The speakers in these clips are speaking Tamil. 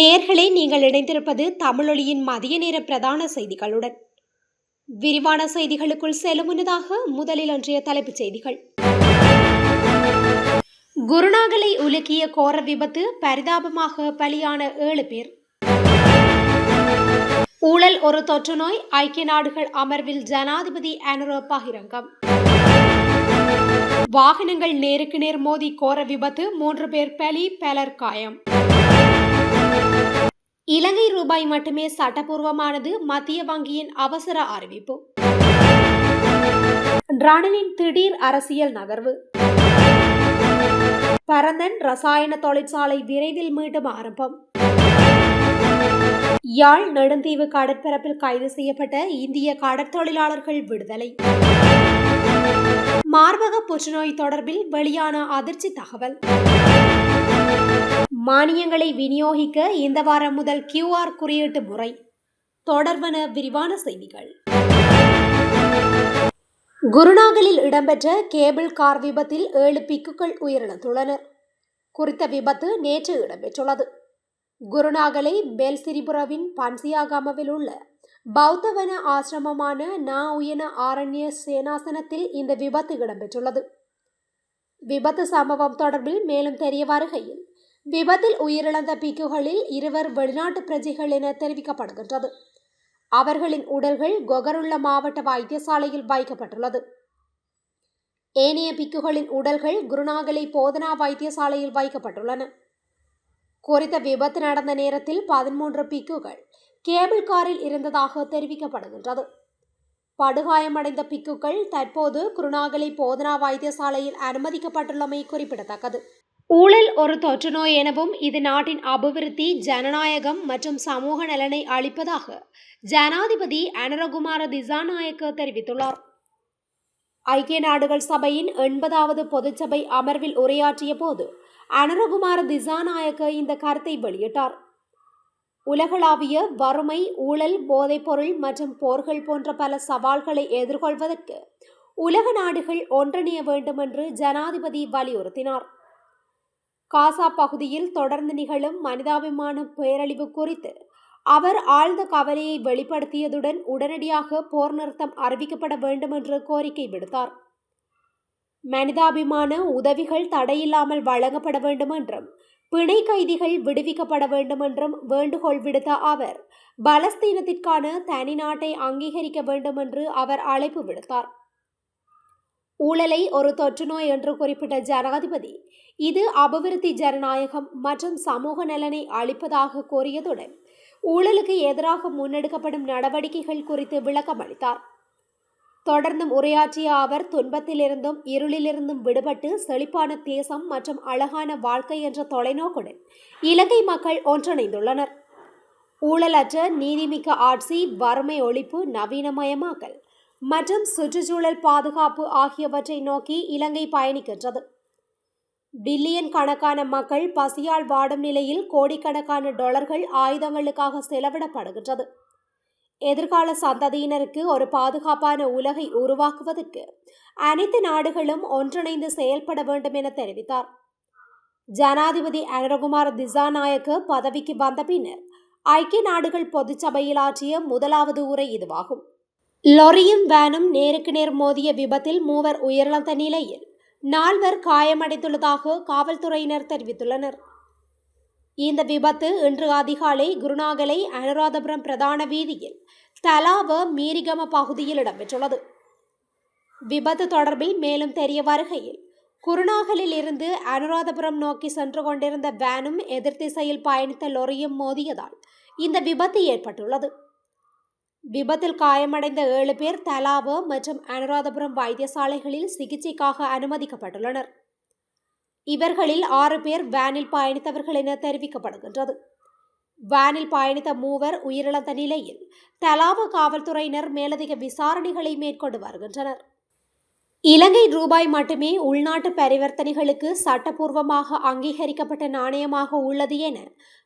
நேர்களே நீங்கள் இணைந்திருப்பது தமிழொலியின் மதிய நேர பிரதான செய்திகளுடன். விரிவான செய்திகளுக்குள் செல்லும் முன்னதாக முதலில் அன்றைய தலைப்புச் செய்திகள். குருநாகலை உலுக்கிய கோர விபத்து பரிதாபமாக பலியான ஏழு பேர். ஊழல் ஒரு தொற்று நோய் ஐக்கிய நாடுகள் அமர்வில் ஜனாதிபதி அனுரோ பகிரங்கம். வாகனங்கள் நேருக்கு நேர் மோதி கோர விபத்து மூன்று பேர் பலி பலர் காயம். இலங்கை ரூபாய் மட்டுமே சட்டப்பூர்வமானது மத்திய வங்கியின் அவசர அறிவிப்பு. ரணிலின் திடீர் அரசியல் நகர்வு. பரந்தன் ரசாயன தொழிற்சாலை விரைவில் மீண்டும் ஆரம்பம். யாழ் நெடுந்தீவு கடற்பரப்பில் கைது செய்யப்பட்ட இந்திய கடற்தொழிலாளர்கள் விடுதலை. மார்பக புற்றுநோய் தொடர்பில் வெளியான அதிர்ச்சி தகவல். மானியங்களை விநியோகிக்க இந்த வாரம் முதல் கியூஆர் குறியீட்டு முறை. தொடர்வன விரிவான செய்திகள். குருநாகலில் இடம்பெற்ற கேபிள் கார் விபத்தில் ஏழு பிக்குகள் உயிரிழந்துள்ளனர். குறித்த விபத்து நேற்று இடம்பெற்றுள்ளது. குருநாகலை பெல்சிரிபுரவின் பன்சியாகாமவில் உள்ள பௌத்தவன ஆசிரமமான நா உயன ஆரண்ய சேனாசனத்தில் இந்த விபத்து இடம்பெற்றுள்ளது. விபத்து சம்பவம் தொடர்பில் மேலும் தெரிய வருகையில் விபத்தில் உயிரிழந்த பிக்குகளில் இருவர் வெளிநாட்டு பிரஜைகள் என தெரிவிக்கப்படுகின்றது. அவர்களின் உடல்கள் கொகருள்ள மாவட்ட வைத்தியசாலையில் வைக்கப்பட்டுள்ளது. ஏனைய பிக்குகளின் உடல்கள் குருநாகலை போதனா வைத்தியசாலையில் வைக்கப்பட்டுள்ளன. குறித்த விபத்து நடந்த நேரத்தில் பதிமூன்று பிக்குகள் கேபிள் காரில் இருந்ததாக தெரிவிக்கப்படுகின்றது. படுகாயமடைந்த பிக்குகள் தற்போது குருநாகலை போதனா வைத்தியசாலையில் அனுமதிக்கப்பட்டுள்ளமை குறிப்பிடத்தக்கது. ஊழல் ஒரு தொற்று நோய் எனவும் இது நாட்டின் அபிவிருத்தி ஜனநாயகம் மற்றும் சமூக நலனை அளிப்பதாக ஜனாதிபதி அனரகுமார திசாநாயக்க தெரிவித்துள்ளார். ஐக்கிய நாடுகள் சபையின் எண்பதாவது பொதுச்சபை அமர்வில் உரையாற்றிய போது அனரகுமார திசாநாயக்க இந்த கருத்தை வெளியிட்டார். உலகளாவிய வறுமை ஊழல் போதைப்பொருள் மற்றும் போர்கள் போன்ற பல சவால்களை எதிர்கொள்வதற்கு உலக நாடுகள் ஒன்றிணைய வேண்டும் என்று ஜனாதிபதி வலியுறுத்தினார். காசா பகுதியில் தொடர்ந்து நிகழும் மனிதாபிமான பேரழிவு குறித்து அவர் ஆழ்ந்த கவலையை வெளிப்படுத்தியதுடன் உடனடியாக போர் நிறுத்தம் அறிவிக்கப்பட வேண்டும் என்று கோரிக்கை விடுத்தார். மனிதாபிமான உதவிகள் தடையில்லாமல் வழங்கப்பட வேண்டும் என்றும் பிணை கைதிகள் விடுவிக்கப்பட வேண்டும் என்றும் வேண்டுகோள் விடுத்த அவர் பலஸ்தீனத்திற்கான தனி நாட்டை அங்கீகரிக்க வேண்டும் என்று அவர் அழைப்பு விடுத்தார். ஊழலை ஒரு தொற்றுநோய் என்று குறிப்பிட்ட ஜனாதிபதி இது அபிவிருத்தி ஜனநாயகம் மற்றும் சமூக நலனை அளிப்பதாக கூறியதுடன் ஊழலுக்கு எதிராக முன்னெடுக்கப்படும் நடவடிக்கைகள் குறித்து விளக்கம் அளித்தார் தொடர்ந்தும் உரையாற்றிய அவர் துன்பத்திலிருந்தும் இருளிலிருந்தும் விடுபட்டு செழிப்பான தேசம் மற்றும் அழகான வாழ்க்கை என்ற தொலைநோக்குடன் இலங்கை மக்கள் ஒன்றிணைந்துள்ளனர். ஊழலற்ற நீதிமிக்க ஆட்சி வறுமை ஒழிப்பு நவீனமயமாக்கல் மற்றும் சுற்றுச்சூழல் பாதுகாப்பு ஆகியவற்றை நோக்கி இலங்கை பயணிக்கின்றது. பில்லியன் கணக்கான மக்கள் பசியால் வாடும் நிலையில் கோடிக்கணக்கான டாலர்கள் ஆயுதங்களுக்காக செலவிடப்படுகின்றது. எதிர்கால சந்ததியினருக்கு ஒரு பாதுகாப்பான உலகை உருவாக்குவதற்கு அனைத்து நாடுகளும் ஒன்றிணைந்து செயல்பட வேண்டும் என தெரிவித்தார். ஜனாதிபதி அனரகுமார் திசாநாயக்க பதவிக்கு வந்த பின்னர் ஐக்கிய நாடுகள் பொதுச்சபையில் ஆற்றிய முதலாவது உரை இதுவாகும். லொரியும் வேனும் நேருக்கு நேர் மோதிய விபத்தில் மூவர் உயிரிழந்த நிலையில் நால்வர் காயமடைந்துள்ளதாக காவல்துறையினர் தெரிவித்துள்ளனர். இந்த விபத்து இன்று அதிகாலை குருநாகலை அனுராதபுரம் பிரதான வீதியில் தலாவ மீரிகம பகுதியில் இடம்பெற்றுள்ளது. விபத்து தொடர்பில் மேலும் தெரிய வருகையில் குருநாகலில் இருந்து அனுராதபுரம் நோக்கி சென்று கொண்டிருந்த வேனும் எதிர் திசையில் பயணித்த லொரியும் மோதியதால் இந்த விபத்து ஏற்பட்டுள்ளது. விபத்தில் காயமடைந்த ஏழு பேர் தலாவ மற்றும் அனுராதபுரம் வைத்தியசாலைகளில் சிகிச்சைக்காக அனுமதிக்கப்பட்டுள்ளனர். இவர்களில் ஆறு பேர் வேனில் பயணித்தவர்கள் என தெரிவிக்கப்படுகின்றது. வேனில் பயணித்த மூவர் உயிரிழந்த நிலையில் தலாவ காவல்துறையினர் மேலதிக விசாரணைகளை மேற்கொண்டு வருகின்றனர். இலங்கை ரூபாய் மட்டுமே உள்நாட்டு பரிவர்த்தனைகளுக்கு சட்டப்பூர்வமாக அங்கீகரிக்கப்பட்ட நாணயமாக உள்ளது என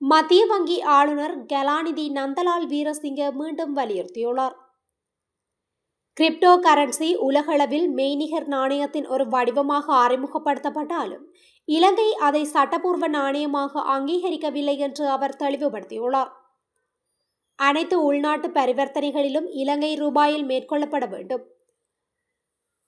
மத்திய வங்கி ஆளுநர் கலாநிதி நந்தலால் வீரசிங்க மீண்டும் வலியுறுத்தியுள்ளார். கிரிப்டோ கரன்சி உலகளவில் மெய்நிகர் நாணயத்தின் ஒரு வடிவமாக அறிமுகப்படுத்தப்பட்டாலும் இலங்கை அதை சட்டப்பூர்வ நாணயமாக அங்கீகரிக்கவில்லை என்று அவர் தெளிவுபடுத்தியுள்ளார். அனைத்து உள்நாட்டு பரிவர்த்தனைகளிலும் இலங்கை ரூபாயில் மேற்கொள்ளப்பட வேண்டும்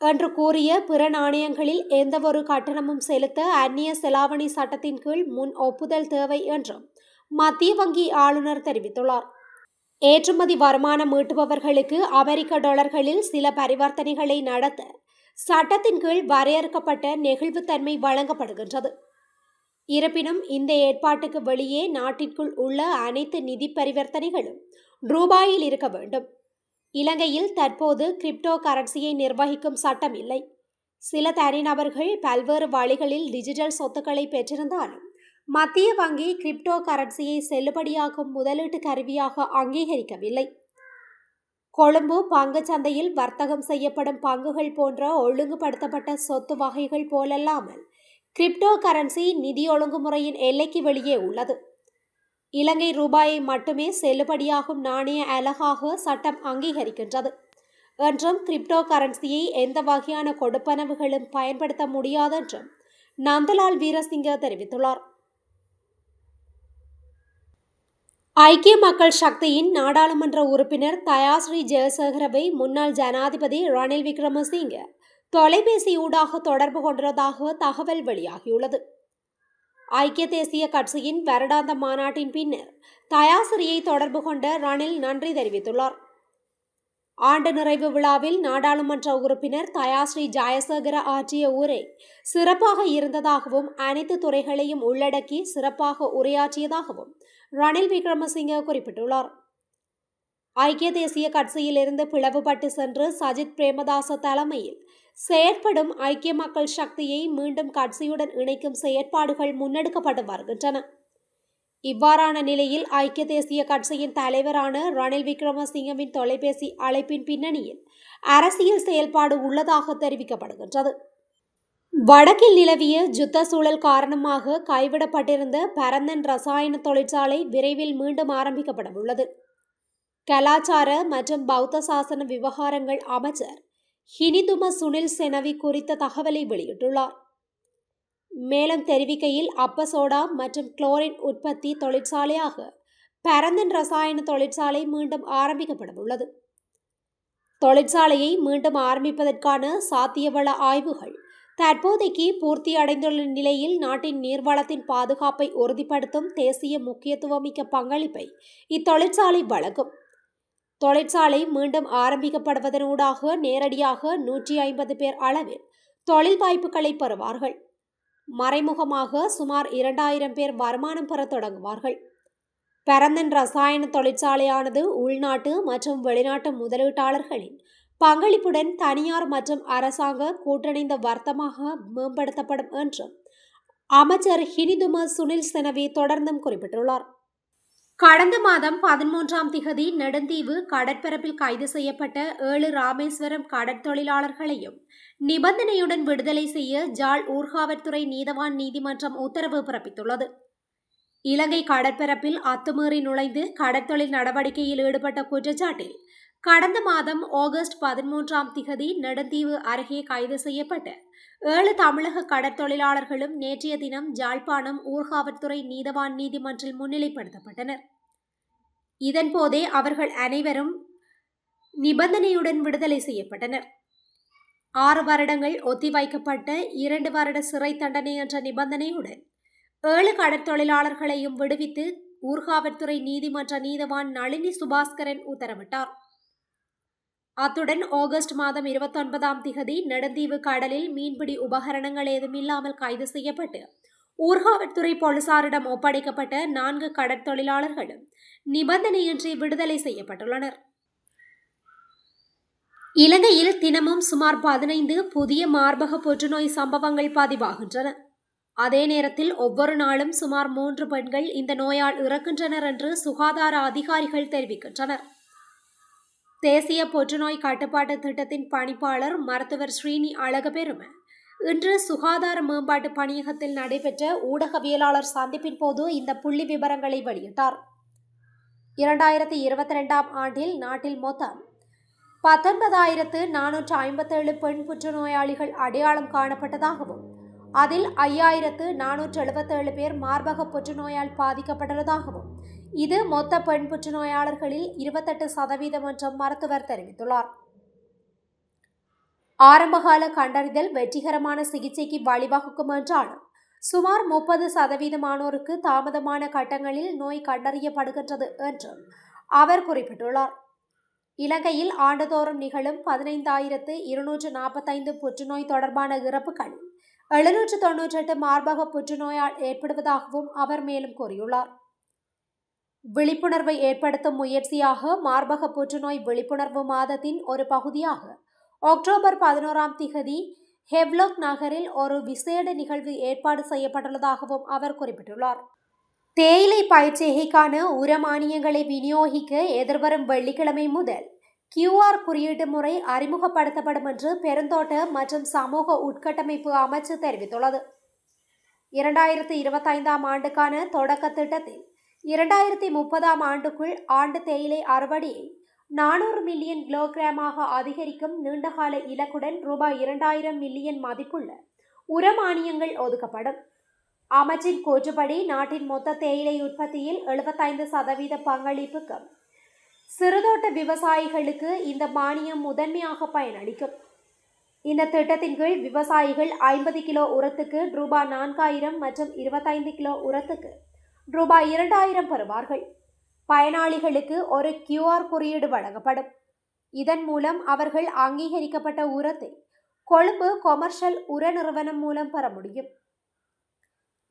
என்று கூறிய பிற நாணயங்களில் எந்தவொரு கட்டணமும் செலுத்த அந்நிய செலாவணி சட்டத்தின் கீழ் முன் ஒப்புதல் தேவை என்றும் மத்திய வங்கி ஆளுநர் தெரிவித்துள்ளார். ஏற்றுமதி வருமானம் ஈட்டுபவர்களுக்கு அமெரிக்க டாலர்களில் சில பரிவர்த்தனைகளை நடத்த சட்டத்தின் கீழ் வரையறுக்கப்பட்ட நெகிழ்வுத்தன்மை வழங்கப்படுகின்றது. இருப்பினும் இந்த ஏற்பாட்டுக்கு வெளியே நாட்டிற்குள் உள்ள அனைத்து நிதி பரிவர்த்தனைகளும் ரூபாயில் இருக்க வேண்டும். இலங்கையில் தற்போது கிரிப்டோ கரன்சியை நிர்வகிக்கும் சட்டம் இல்லை. சில தனிநபர்கள் பல்வேறு வழிகளில் டிஜிட்டல் சொத்துக்களை பெற்றிருந்தாலும் மத்திய வங்கி கிரிப்டோ கரன்சியை செல்லுபடியாகும் முதலீட்டு கருவியாக அங்கீகரிக்கவில்லை. கொழும்பு பங்குச் சந்தையில் வர்த்தகம் செய்யப்படும் பங்குகள் போன்ற ஒழுங்குபடுத்தப்பட்ட சொத்து வகைகள் போலல்லாமல் கிரிப்டோ கரன்சி நிதி ஒழுங்குமுறையின் எல்லைக்கு வெளியே உள்ளது. இலங்கை ரூபாயை மட்டுமே செல்லுபடியாகும் நாணய அலகாக சட்டம் அங்கீகரிக்கின்றது. என்றும் கிரிப்டோ கரன்சியை எந்த வகையான கொடுப்பனவுகளும் பயன்படுத்த முடியாதென்றும் நந்தலால் வீரசிங்க தெரிவித்துள்ளார். ஐக்கிய மக்கள் சக்தியின் நாடாளுமன்ற உறுப்பினர் தயாஸ்ரீ ஜெயசேகரவை முன்னாள் ஜனாதிபதி ரணில் விக்ரமசிங்க தொலைபேசி ஊடாக தொடர்பு கொண்டதாக தகவல் வெளியாகியுள்ளது. ஐக்கிய தேசிய கட்சியின் வருடாந்த மாநாட்டின் பின்னர் தயாசிரியை தொடர்பு கொண்ட ரணில் நன்றி தெரிவித்துள்ளார். ஆண்டு நிறைவு விழாவில் நாடாளுமன்ற உறுப்பினர் தயாஸ்ரீ ஜாயசேகர ஆற்றிய உரை சிறப்பாக இருந்ததாகவும் அனைத்து துறைகளையும் உள்ளடக்கி சிறப்பாக உரையாற்றியதாகவும் ரணில் விக்ரமசிங்க குறிப்பிட்டுள்ளார். ஐக்கிய தேசிய கட்சியிலிருந்து பிளவுபட்டு சென்று சஜித் பிரேமதாச தலைமையில் செயற்படும் ஐக்கிய மக்கள் சக்தியை மீண்டும் கட்சியுடன் இணைக்கும் செயற்பாடுகள் முன்னெடுக்கப்பட்டு வருகின்றன. இவ்வாறான நிலையில் ஐக்கிய தேசிய கட்சியின் தலைவரான ரணில் விக்ரமசிங்கவின் தொலைபேசி அழைப்பின் பின்னணியில் அரசியல் செயல்பாடு உள்ளதாக தெரிவிக்கப்படுகின்றது. வடக்கில் நிலவிய யுத்த சூழல் காரணமாக கைவிடப்பட்டிருந்த பரந்தன் ரசாயன தொழிற்சாலை விரைவில் மீண்டும் ஆரம்பிக்கப்பட உள்ளது. கலாச்சார மற்றும் பௌத்த சாசன விவகாரங்கள் அமைச்சர் ஹினிதும சுனில் செனவி குறித்த தகவலை வெளியிட்டுள்ளார். மேலும் தெரிவிக்கையில் அப்பசோடா மற்றும் குளோரின் உற்பத்தி தொழிற்சாலையாக பரந்தன் ரசாயன தொழிற்சாலை மீண்டும் ஆரம்பிக்கப்பட உள்ளது. தொழிற்சாலையை மீண்டும் ஆரம்பிப்பதற்கான சாத்தியவள ஆய்வுகள் தற்போதைக்கு பூர்த்தி அடைந்துள்ள நிலையில் நாட்டின் நீர்வளத்தின் பாதுகாப்பை உறுதிப்படுத்தும் தேசிய முக்கியத்துவமிக்க பங்களிப்பை இத்தொழிற்சாலை வழங்கும். தொழிற்சாலை மீண்டும் ஆரம்பிக்கப்படுவதனூடாக நேரடியாக நூற்றி ஐம்பது பேர் அளவில் தொழில் வாய்ப்புகளை பெறுவார்கள். மறைமுகமாக சுமார் இரண்டாயிரம் பேர் வருமானம் பெற தொடங்குவார்கள். பரந்தன் ரசாயன தொழிற்சாலையானது உள்நாட்டு மற்றும் வெளிநாட்டு முதலீட்டாளர்களின் பங்களிப்புடன் தனியார் மற்றும் அரசாங்க கூட்டணிந்த வர்த்தமாக மேம்படுத்தப்படும் என்றும் அமைச்சர் ஹினிதும சுனில் செனவி தொடர்ந்தும் குறிப்பிட்டுள்ளார். கடந்த மாதம் பதிமூன்றாம் திகதி நெடுந்தீவு கடற்பரப்பில் கைது செய்யப்பட்ட ஏழு ராமேஸ்வரம் கடற்தொழிலாளர்களையும் நிபந்தனையுடன் விடுதலை செய்ய ஜாழ் ஊர்காவற்துறை நீதவான் நீதிமன்றம் உத்தரவு பிறப்பித்துள்ளது. இலங்கை கடற்பரப்பில் அத்துமீறி நுழைந்து கடற்தொழில் நடவடிக்கையில் ஈடுபட்ட குற்றச்சாட்டில் கடந்த மாதம் ஆகஸ்ட் பதிமூன்றாம் திகதி நெடுந்தீவு அருகே கைது செய்யப்பட்ட ஏழு தமிழக கடற்தொழிலாளர்களும் நேற்றைய தினம் ஜாழ்ப்பாணம் ஊர்காவற்துறை நீதவான் நீதிமன்றில் முன்னிலைப்படுத்தப்பட்டனர். இதன்போதே அவர்கள் அனைவரும் நிபந்தனையுடன் விடுதலை செய்யப்பட்டனர். ஆறு வருடங்கள் ஒத்திவைக்கப்பட்ட இரண்டு வருட சிறை தண்டனை என்ற நிபந்தனையுடன் ஏழு கடற்தொழிலாளர்களையும் விடுவித்து ஊர்காவல்துறை நீதிமன்ற நீதவான் நளினி சுபாஸ்கரன் உத்தரவிட்டார். அத்துடன் ஆகஸ்ட் மாதம் இருபத்தொன்பதாம் திகதி நெடுந்தீவு கடலில் மீன்பிடி உபகரணங்கள் ஏதும் இல்லாமல் கைது செய்யப்பட்டு ஊர்காவற்துறை போலீசாரிடம் ஒப்படைக்கப்பட்ட நான்கு கடற்தொழிலாளர்களும் நிபந்தனையின்றி விடுதலை செய்யப்பட்டுள்ளனர். இலங்கையில் தினமும் சுமார் பதினைந்து புதிய மார்பக புற்றுநோய் சம்பவங்கள் பதிவாகின்றன. அதே நேரத்தில் ஒவ்வொரு நாளும் சுமார் மூன்று பெண்கள் இந்த நோயால் இறக்கின்றனர் என்று சுகாதார அதிகாரிகள் தெரிவிக்கின்றனர். தேசிய புற்றுநோய் கட்டுப்பாட்டு திட்டத்தின் பணிப்பாளர் மருத்துவர் ஸ்ரீனி அழகபெரும இன்று சுகாதார மேம்பாட்டு பணியகத்தில் நடைபெற்ற ஊடகவியலாளர் சந்திப்பின் போது இந்த புள்ளி விவரங்களை வெளியிட்டார். இரண்டாயிரத்தி இருபத்தி ரெண்டாம் ஆண்டில் நாட்டில் மொத்தம் பத்தொன்பதாயிரத்து நானூற்று ஐம்பத்தேழு பெண் புற்றுநோயாளிகள் அடையாளம் காணப்பட்டதாகவும் அதில் ஐயாயிரத்து நானூற்று எழுபத்தேழு பேர் மார்பக புற்றுநோயால் பாதிக்கப்பட்டுள்ளதாகவும் இது மொத்த பெண் புற்றுநோயாளர்களில் இருபத்தெட்டு சதவீதம் என்றும் மருத்துவர் தெரிவித்துள்ளார். ஆரம்பகால கண்டறிதல் வெற்றிகரமான சிகிச்சைக்கு வழிவகுக்கும் என்றாலும் சுமார் முப்பது சதவீதமானோருக்கு தாமதமான கட்டங்களில் நோய் கண்டறியப்படுகின்றது என்றும் அவர் குறிப்பிட்டுள்ளார். இலங்கையில் ஆண்டுதோறும் நிகழும் பதினைந்தாயிரத்து இருநூற்று நாற்பத்தைந்து புற்றுநோய் தொடர்பான இறப்புகள் எழுநூற்று தொன்னூற்றெட்டு மார்பக புற்றுநோயால் ஏற்படுவதாகவும் அவர் மேலும் கூறியுள்ளார். விழிப்புணர்வை ஏற்படுத்தும் முயற்சியாக மார்பக புற்றுநோய் விழிப்புணர்வு மாதத்தின் ஒரு பகுதியாக அக்டோபர் பதினோராம் திகதி ஹெவ்லோக் நகரில் ஒரு விசேட நிகழ்வு ஏற்பாடு செய்யப்பட்டுள்ளதாகவும் அவர் குறிப்பிட்டுள்ளார். தேயிலை பயிற்சிகைக்கான உரமானியங்களை விநியோகிக்க எதிர்வரும் வெள்ளிக்கிழமை முதல் கியூஆர் குறியீட்டு முறை அறிமுகப்படுத்தப்படும் என்று பெருந்தோட்ட மற்றும் சமூக உட்கட்டமைப்பு அமைச்சு தெரிவித்துள்ளது. இரண்டாயிரத்தி இருபத்தைந்தாம் ஆண்டுக்கான தொடக்க திட்டத்தில் இரண்டாயிரத்தி முப்பதாம் ஆண்டுக்குள் ஆண்டு தேயிலை அறுவடையை நானூறு மில்லியன் கிலோகிராமாக அதிகரிக்கும் நீண்டகால இலக்குடன் ரூபாய் இரண்டாயிரம் மில்லியன் மதிப்புள்ள உர மானியங்கள் ஒதுக்கப்படும். அமைச்சின் கூற்றுப்படி நாட்டின் மொத்த தேயிலை உற்பத்தியில் எழுபத்தைந்து சதவீத பங்களிப்புக்கு சிறுதோட்ட விவசாயிகளுக்கு இந்த மானியம் முதன்மையாக பயனளிக்கும். இந்த திட்டத்தின் கீழ் விவசாயிகள் ஐம்பது கிலோ உரத்துக்கு ரூபாய் நான்காயிரம் மற்றும் இருபத்தைந்து கிலோ உரத்துக்கு ரூபாய் இரண்டாயிரம் பெறுவார்கள். பயனாளிகளுக்கு ஒரு கியூஆர் குறியீடு வழங்கப்படும். இதன் மூலம் அவர்கள் அங்கீகரிக்கப்பட்ட உரத்தை கொழும்பு கொமர்ஷியல் உர நிறுவனம் மூலம் பெற முடியும்.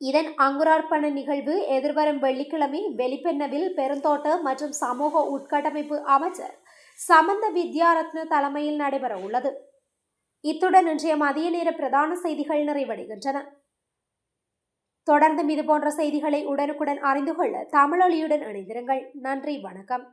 இதன் அங்குரார்ப்பண நிகழ்வு எதிர்வரும் வெள்ளிக்கிழமை வெளிப்பெண்ணவில் பெருந்தோட்ட மற்றும் சமூக உட்கட்டமைப்பு அமைச்சர் சமந்த வித்யாரத்ன தலைமையில் நடைபெற உள்ளது இத்துடன் இன்றைய மதிய நேர பிரதான செய்திகள் நிறைவடைகின்றன. தொடர்ந்தும் இதுபோன்ற செய்திகளை உடனுக்குடன் அறிந்து கொள்ள தமிழொலியுடன் இணைந்திருங்கள். நன்றி வணக்கம்.